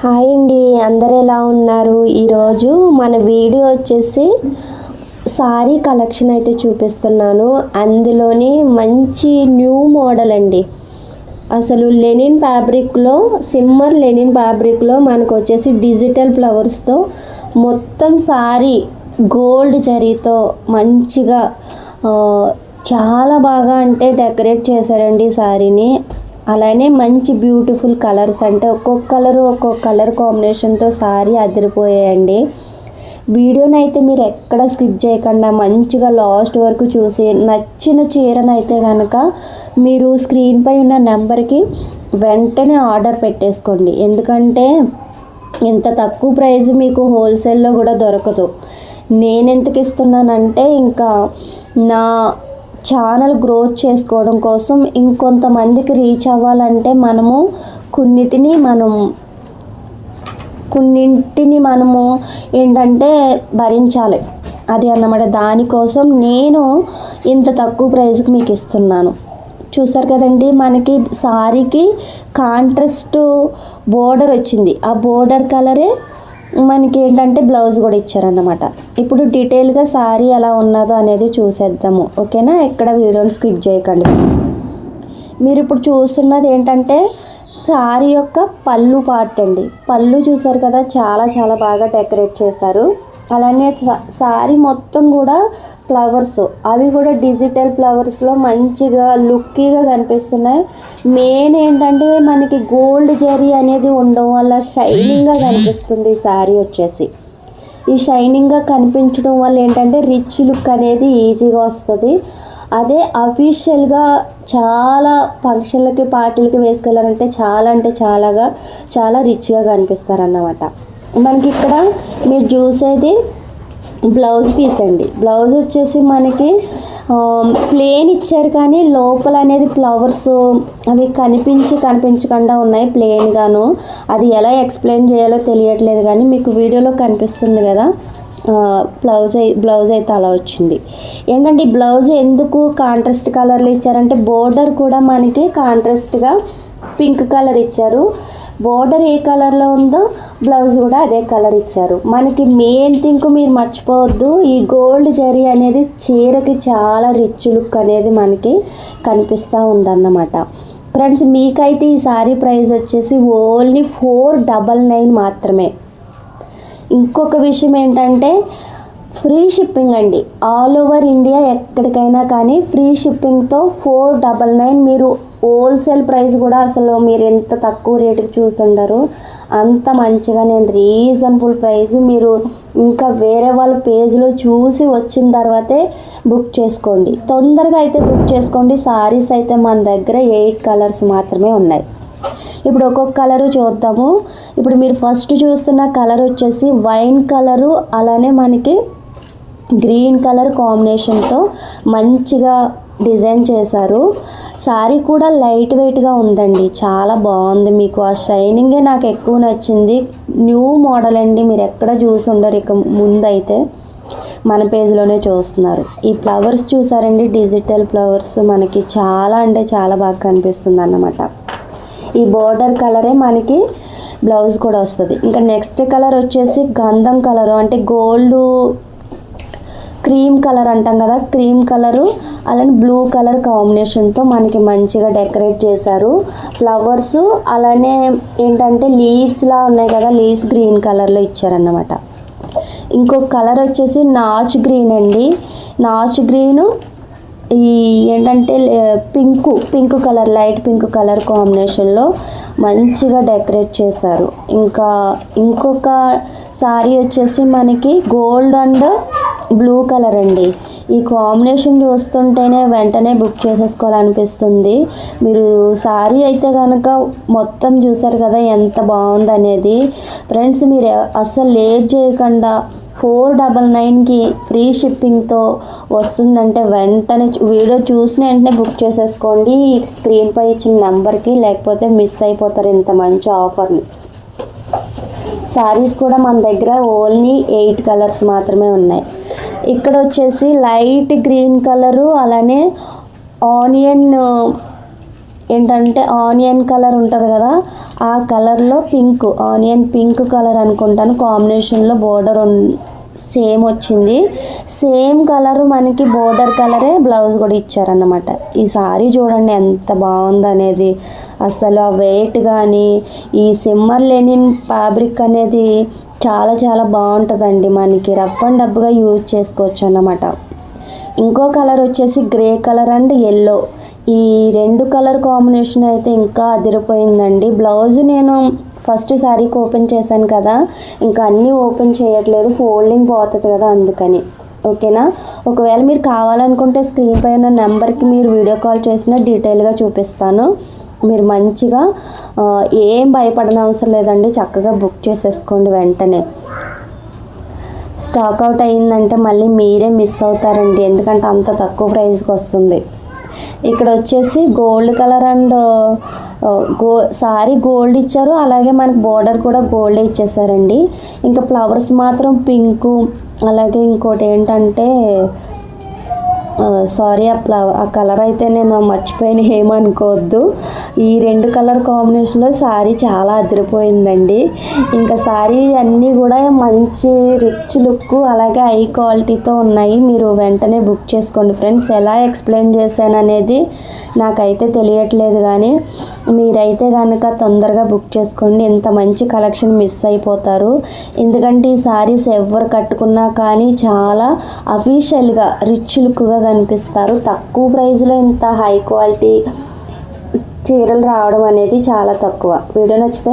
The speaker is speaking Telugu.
హాయ్ అండి అందరు ఎలా ఉన్నారు? ఈరోజు మన వీడియో వచ్చేసి సారీ కలెక్షన్ అయితే చూపిస్తున్నాను. అందులోని మంచి న్యూ మోడల్ అండి. అసలు లెనిన్ ఫ్యాబ్రిక్లో సిమ్మర్ లెనిన్ ఫ్యాబ్రిక్లో మనకు వచ్చేసి డిజిటల్ ఫ్లవర్స్తో మొత్తం సారీ గోల్డ్ జరీతో మంచిగా చాలా బాగా అంటే డెకరేట్ చేశారండి సారీని. అలానే మంచి బ్యూటిఫుల్ కలర్స్ అంటే ఒక్కొక్క కలర్ ఒక్కొక్క కలర్ కాంబినేషన్తో సారీ అదిరిపోయాయండి. వీడియోని అయితే మీరు ఎక్కడ స్కిప్ చేయకుండా మంచిగా లాస్ట్ వరకు చూసి నచ్చిన చీరనైతే కనుక మీరు స్క్రీన్పై ఉన్న నెంబర్కి వెంటనే ఆర్డర్ పెట్టేసుకోండి. ఎందుకంటే ఇంత తక్కువ ప్రైస్ మీకు హోల్సేల్లో కూడా దొరకదు. నేను ఎంతకి ఇస్తున్నానంటే ఇంకా నా ఛానల్ గ్రోత్ చేసుకోవడం కోసం ఇంకొంతమందికి రీచ్ అవ్వాలంటే మనము కొన్నిటిని మనం కొన్నింటిని మనము ఏంటంటే భరించాలి. అది అన్నమాట. దానికోసం నేను ఇంత తక్కువ ప్రైస్కి మీకు ఇస్తున్నాను. చూసారు కదండి మనకి సారీకి కాంట్రాస్ట్ బోర్డర్ వచ్చింది. ఆ బోర్డర్ కలరే మనకి ఏంటంటే బ్లౌజ్ కూడా ఇచ్చారన్నమాట. ఇప్పుడు డీటెయిల్గా సారీ ఎలా ఉన్నదో అనేది చూసేద్దాము. ఓకేనా? ఎక్కడ వీడియోని స్కిప్ చేయకండి. మీరు ఇప్పుడు చూస్తున్నది ఏంటంటే సారీ యొక్క పళ్ళు పార్ట్ అండి. పళ్ళు చూసారు కదా చాలా చాలా బాగా డెకరేట్ చేశారు. అలానే సారీ మొత్తం కూడా ఫ్లవర్స్ అవి కూడా డిజిటల్ ఫ్లవర్స్లో మంచిగా లుక్కీగా కనిపిస్తున్నాయి. మెయిన్ ఏంటంటే మనకి గోల్డ్ జరీ అనేది ఉండడం వల్ల షైనింగ్గా కనిపిస్తుంది శారీ సారీ వచ్చేసి. ఈ షైనింగ్గా కనిపించడం వల్ల ఏంటంటే రిచ్ లుక్ అనేది ఈజీగా వస్తుంది. అదే అఫీషియల్గా చాలా ఫంక్షన్లకి పార్టీలకి వేసుకెళ్ళారంటే చాలా అంటే చాలాగా చాలా రిచ్గా కనిపిస్తారన్నమాట. మనకి ఇక్కడ మీరు చూసేది బ్లౌజ్ పీస్ అండి. బ్లౌజ్ వచ్చేసి మనకి ప్లేన్ ఇచ్చారు కానీ లోపల అనేది ఫ్లవర్స్ అవి కనిపించి కనిపించకుండా ఉన్నాయి ప్లేన్గాను. అది ఎలా ఎక్స్ప్లెయిన్ చేయాలో తెలియట్లేదు కానీ మీకు వీడియోలో కనిపిస్తుంది కదా బ్లౌజ్ బ్లౌజ్ అయితే అలా వచ్చింది. ఏంటంటే ఈ బ్లౌజ్ ఎందుకు కాంట్రాస్ట్ కలర్లో ఇచ్చారంటే బోర్డర్ కూడా మనకి కాంట్రాస్ట్గా పింక్ కలర్ ఇచ్చారు. బోర్డర్ ఏ కలర్లో ఉందో బ్లౌజ్ కూడా అదే కలర్ ఇచ్చారు. మనకి మెయిన్ థింక్ మీరు మర్చిపోవద్దు ఈ గోల్డ్ జరీ అనేది చీరకి చాలా రిచ్ లుక్ అనేది మనకి కనిపిస్తూ ఉందన్నమాట. ఫ్రెండ్స్ మీకైతే ఈ సారీ ప్రైస్ వచ్చేసి ఓన్లీ ఫోర్ డబల్ నైన్ మాత్రమే. ఇంకొక విషయం ఏంటంటే ఫ్రీ షిప్పింగ్ అండి. ఆల్ ఓవర్ ఇండియా ఎక్కడికైనా కానీ ఫ్రీ షిప్పింగ్తో ఫోర్ డబల్ నైన్ మీరు హోల్సేల్ ప్రైస్ కూడా అసలు మీరు ఎంత తక్కువ రేటుకి చూసుండరు. అంత మంచిగా నేను రీజనబుల్ ప్రైస్ మీరు ఇంకా వేరే వాళ్ళ పేజ్లో చూసి వచ్చిన తర్వాతే బుక్ చేసుకోండి. తొందరగా అయితే బుక్ చేసుకోండి. సారీస్ అయితే మన దగ్గర ఎయిట్ కలర్స్ మాత్రమే ఉన్నాయి. ఇప్పుడు ఒక్కొక్క కలరు చూద్దాము. ఇప్పుడు మీరు ఫస్ట్ చూస్తున్న కలర్ వచ్చేసి వైన్ కలరు అలానే మనకి గ్రీన్ కలర్ కాంబినేషన్తో మంచిగా డిజైన్ చేశారు. సారీ కూడా లైట్ వెయిట్గా ఉందండి. చాలా బాగుంది మీకు. ఆ షైనింగే నాకు ఎక్కువ నచ్చింది. న్యూ మోడల్ అండి. మీరు ఎక్కడ చూసి ఉండరు. ఇక ముందైతే మన పేజ్లోనే చూస్తున్నారు. ఈ ఫ్లవర్స్ చూసారండి. డిజిటల్ ఫ్లవర్స్ మనకి చాలా అంటే చాలా బాగా కనిపిస్తుంది అన్నమాట. ఈ బోర్డర్ కలరే మనకి బ్లౌజ్ కూడా వస్తుంది. ఇంకా నెక్స్ట్ కలర్ వచ్చేసి గంధం కలరు. అంటే గోల్డ్ క్రీమ్ కలర్ అంటాం కదా క్రీమ్ కలరు అలానే బ్లూ కలర్ కాంబినేషన్తో మనకి మంచిగా డెకరేట్ చేశారు. ఫ్లవర్స్ అలానే ఏంటంటే లీవ్స్లా ఉన్నాయి కదా లీవ్స్ గ్రీన్ కలర్లో ఇచ్చారన్నమాట. ఇంకొక కలర్ వచ్చేసి నాచ్ గ్రీన్ అండి. నాచ్ గ్రీను ఈ ఏంటంటే pink pink colour light pink colour కాంబినేషన్లో మంచిగా డెకరేట్ చేశారు. ఇంకా ఇంకొక శారీ వచ్చేసి మనకి గోల్డ్ అండ్ బ్లూ కలర్ అండి. ఈ కాంబినేషన్ చూస్తుంటేనే వెంటనే బుక్ చేసేసుకోవాలనిపిస్తుంది. మీరు శారీ అయితే కనుక మొత్తం చూసారు కదా ఎంత బాగుందనేది. ఫ్రెండ్స్ మీరు అస్సలు లేట్ చేయకుండా ఫోర్ డబల్ నైన్కి ఫ్రీ షిప్పింగ్తో వస్తుందంటే వెంటనే వీడియో చూసిన వెంటనే బుక్ చేసేసుకోండి. స్క్రీన్పై ఇచ్చిన నెంబర్కి లేకపోతే మిస్ అయిపోతారు ఇంత మంచి ఆఫర్ని. శారీస్ కూడా మన దగ్గర ఓన్లీ ఎయిట్ కలర్స్ మాత్రమే ఉన్నాయి. ఇక్కడ వచ్చేసి లైట్ గ్రీన్ కలరు అలానే ఆనియన్ ఏంటంటే ఆనియన్ కలర్ ఉంటుంది కదా ఆ కలర్లో పింక్ ఆనియన్ పింక్ కలర్ అనుకుంటాను. కాంబినేషన్లో బోర్డర్ సేమ్ వచ్చింది. సేమ్ కలర్ మనకి బోర్డర్ కలరే బ్లౌజ్ కూడా ఇచ్చారన్నమాట. ఈ సారీ చూడండి ఎంత బాగుందనేది. అసలు ఆ వెయిట్ కానీ ఈ సిమ్మర్ లెనిన్ ఫ్యాబ్రిక్ అనేది చాలా చాలా బాగుంటుందండి. మనకి రఫ్ అండ్ డబ్గా యూజ్ చేసుకోవచ్చు అన్నమాట ఇంకో కలర్ వచ్చేసి గ్రే కలర్ అండ్ ఎల్లో ఈ రెండు కలర్ కాంబినేషన్ అయితే ఇంకా అదిరిపోయిందండి. బ్లౌజ్ నేను ఫస్ట్ శారీకి ఓపెన్ చేశాను కదా ఇంకా అన్నీ ఓపెన్ చేయట్లేదు ఫోల్డింగ్ పోతుంది కదా అందుకని. ఓకేనా? ఒకవేళ మీరు కావాలనుకుంటే స్క్రీన్ పై ఉన్న నెంబర్కి మీరు వీడియో కాల్ చేసిన డీటెయిల్గా చూపిస్తాను. మీరు మంచిగా ఏం భయపడనవసరం లేదండి చక్కగా బుక్ చేసేసుకోండి వెంటనే. స్టాక్ అవుట్ అయిందంటే మళ్ళీ మీరే మిస్ అవుతారండి. ఎందుకంటే అంత తక్కువ ప్రైస్కి వస్తుంది. ఇక్కడ వచ్చేసి gold colour and go sorry gold ఇచ్చారు. అలాగే మనకి బోర్డర్ కూడా గోల్డ్ ఇచ్చేసారండి. ఇంకా ఫ్లవర్స్ మాత్రం పింకు అలాగే ఇంకోటి ఏంటంటే సారీ ఆ ఫ్లవర్ ఆ కలర్ అయితే నేను మర్చిపోయిన ఏమనుకోవద్దు. ఈ రెండు కలర్ కాంబినేషన్లో శారీ చాలా అదిరిపోయిందండి. ఇంకా శారీ అన్నీ కూడా మంచి రిచ్ లుక్ అలాగే హై క్వాలిటీతో ఉన్నాయి. మీరు వెంటనే బుక్ చేసుకోండి ఫ్రెండ్స్ ఎలా ఎక్స్ప్లెయిన్ చేశాను అనేది నాకైతే తెలియట్లేదు కానీ మీరైతే కనుక తొందరగా బుక్ చేసుకోండి. ఇంత మంచి కలెక్షన్ మిస్ అయిపోతారు. ఎందుకంటే ఈ శారీస్ ఎవరు కట్టుకున్నా కానీ చాలా అఫీషియల్గా రిచ్ లుక్గా కనిపిస్తారు. తక్కువ ప్రైస్లో ఇంత హై క్వాలిటీ చీరలు రావడం అనేది చాలా తక్కువ. వీడియో నచ్చితే